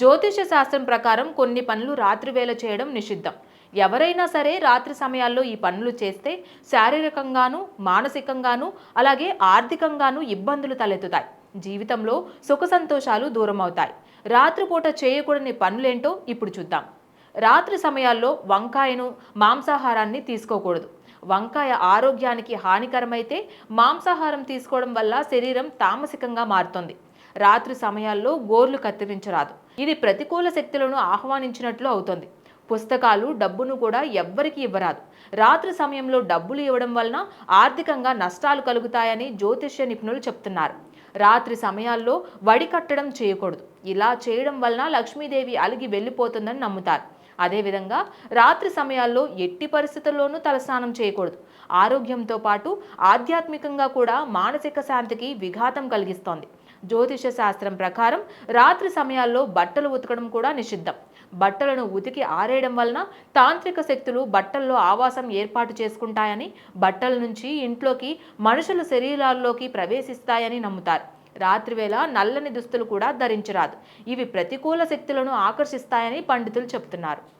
జ్యోతిష శాస్త్రం ప్రకారం కొన్ని పనులు రాత్రి వేళ చేయడం నిషిద్ధం. ఎవరైనా సరే రాత్రి సమయాల్లో ఈ పనులు చేస్తే శారీరకంగాను మానసికంగాను అలాగే ఆర్థికంగాను ఇబ్బందులు తలెత్తుతాయి. జీవితంలో సుఖ సంతోషాలు దూరం అవుతాయి రాత్రిపూట చేయకూడని పనులేంటో ఇప్పుడు చూద్దాం. రాత్రి సమయాల్లో వంకాయను మాంసాహారాన్ని తీసుకోకూడదు. వంకాయ ఆరోగ్యానికి హానికరమైతే మాంసాహారం తీసుకోవడం వల్ల శరీరం తామసికంగా మారుతుంది. రాత్రి సమయాల్లో గోర్లు కత్తిరించరాదు. ఇది ప్రతికూల శక్తులను ఆహ్వానించినట్లు అవుతుంది. పుస్తకాలు డబ్బును కూడా ఎవ్వరికి ఇవ్వరాదు. రాత్రి సమయంలో డబ్బులు ఇవ్వడం వలన ఆర్థికంగా నష్టాలు కలుగుతాయని జ్యోతిష్య నిపుణులు చెప్తున్నారు. రాత్రి సమయాల్లో వడి కట్టడం చేయకూడదు. ఇలా చేయడం వలన లక్ష్మీదేవి అలిగి వెళ్ళిపోతుందని నమ్ముతారు. అదేవిధంగా రాత్రి సమయాల్లో ఎట్టి పరిస్థితుల్లోనూ తలస్నానం చేయకూడదు. ఆరోగ్యంతో పాటు ఆధ్యాత్మికంగా కూడా మానసిక శాంతికి విఘాతం కలిగిస్తోంది. జ్యోతిష శాస్త్రం ప్రకారం రాత్రి సమయాల్లో బట్టలు ఉతకడం కూడా నిషిద్ధం. బట్టలను ఉతికి ఆరేయడం వలన తాంత్రిక శక్తులు బట్టల్లో ఆవాసం ఏర్పాటు చేసుకుంటాయని బట్టల నుంచి ఇంట్లోకి మనుషుల శరీరాల్లోకి ప్రవేశిస్తాయని నమ్ముతారు. రాత్రివేళ నల్లని దుస్తులు కూడా ధరించరాదు. ఇవి ప్రతికూల శక్తులను ఆకర్షిస్తాయని పండితులు చెబుతున్నారు.